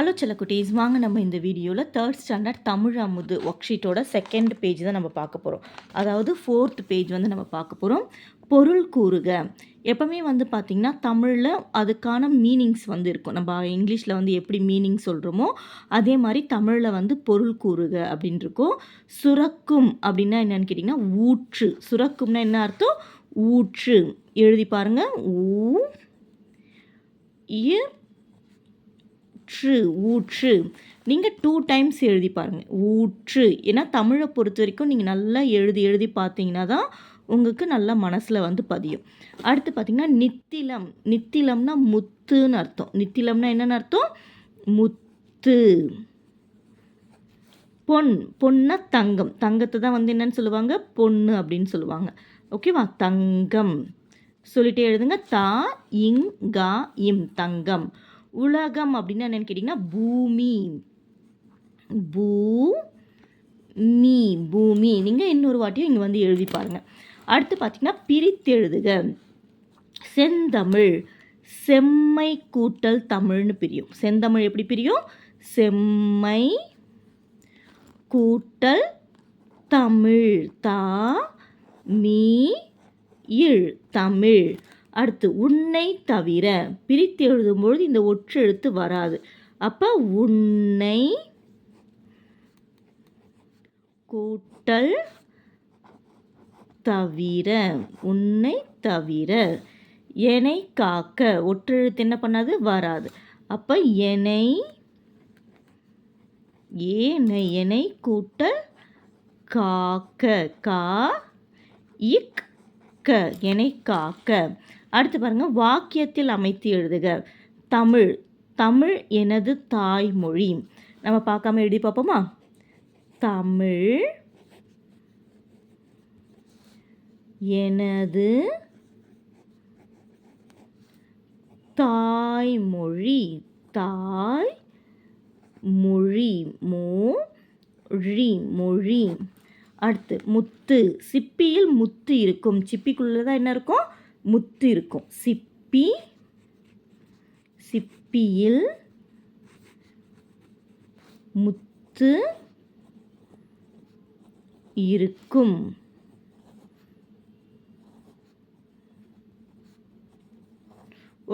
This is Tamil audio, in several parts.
ஹலோ குட்டீஸ். வாங்க நம்ம இந்த வீடியோவில் தேர்ட் ஸ்டாண்டர்ட் தமிழ் அமுது ஒர்க் ஷீட்டோட செகண்ட் பேஜ் தான் நம்ம பார்க்க போகிறோம் அதாவது ஃபோர்த் பேஜ் வந்து நம்ம பார்க்க போகிறோம் பொருள் கூறுக. எப்போவுமே வந்து பார்த்திங்கன்னா தமிழில் அதுக்கான மீனிங்ஸ் வந்து இருக்கும். நம்ம இங்கிலீஷில் வந்து எப்படி மீனிங் சொல்கிறோமோ அதே மாதிரி தமிழில் வந்து பொருள் கூறுக அப்படின்னு இருக்கும். சுரக்கும் அப்படின்னா என்னென்னு கேட்டிங்கன்னா ஊற்று. சுரக்கும்னா என்ன அர்த்தம்? ஊற்று. எழுதி பாருங்கள் ஊ ஊற்று ஊற்று. நீங்கள் டூ டைம்ஸ் எழுதி பாருங்கள் ஊற்று. ஏன்னா தமிழை பொறுத்த வரைக்கும் நீங்கள் நல்லா எழுதி எழுதி பார்த்தீங்கன்னா தான் உங்களுக்கு நல்லா மனசில் வந்து பதியும். அடுத்து பார்த்திங்கன்னா நித்திலம். நித்திலம்னா முத்துன்னு அர்த்தம். நித்திலம்னா என்னென்னு அர்த்தம்? முத்து. பொன். பொண்ணா தங்கம். தங்கத்தை தான் வந்து என்னன்னு சொல்லுவாங்க? பொண்ணு அப்படின்னு சொல்லுவாங்க. ஓகேவா தங்கம். சொல்லிட்டே எழுதுங்க. தா இங் கா இம். தங்கம். உலகம் அப்படின்னா என்னென்னு கேட்டிங்கன்னா பூமி. பூ மீ பூமி. நீங்கள் இன்னொரு வாட்டியும் இங்கே வந்து எழுதி பாருங்கள் அடுத்து பார்த்திங்கன்னா பிரித்தெழுதுக செந்தமிழ் செம்மை கூட்டல் தமிழ்னு பிரியும். செந்தமிழ் எப்படி பிரியும்? செம்மை கூட்டல் தமிழ் தா மீ இழ் தமிழ். அடுத்து உன்னை தவிர பிரித்து எழுதும்பொழுது இந்த ஒற்றெழுத்து வராது. அப்போ உன்னை கூட்டல் தவிர உன்னை தவிர எனை காக்க. ஒற்றெழுத்து என்ன பண்ணாது? வராது. அப்போ என்னை ஏனை எனை கூட்டல் காக்க கா இக் க என்னை காக்க. அடுத்து பாருங்கள் வாக்கியத்தில் அமைத்து எழுதுக. தமிழ் தமிழ் எனது தாய்மொழி. நம்ம பார்க்காம எழுதி பார்ப்போமா? தமிழ் எனது தாய்மொழி. தாய் மொழி மொழி. மொழி அடுத்து முத்து. சிப்பியில் முத்து இருக்கும். சிப்பிக்குள்ளே தான் என்ன இருக்கும்? முத்து இருக்கும். சிப்பி சிப்பியில் முத்து இருக்கும்.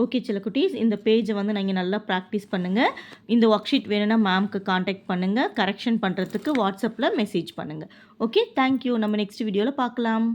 ஓகே சில குட்டீஸ் இந்த பேஜை வந்து நீங்கள் நல்லா ப்ராக்டிஸ் பண்ணுங்கள் இந்த ஒர்க் ஷீட் வேணும்னா மேம்க்கு காண்டாக்ட் பண்ணுங்கள் கரெக்ஷன் பண்ணுறதுக்கு வாட்ஸ்அப்பில் மெசேஜ் பண்ணுங்கள் ஓகே தேங்க்யூ நம்ம நெக்ஸ்ட் வீடியோவில் பார்க்கலாம்.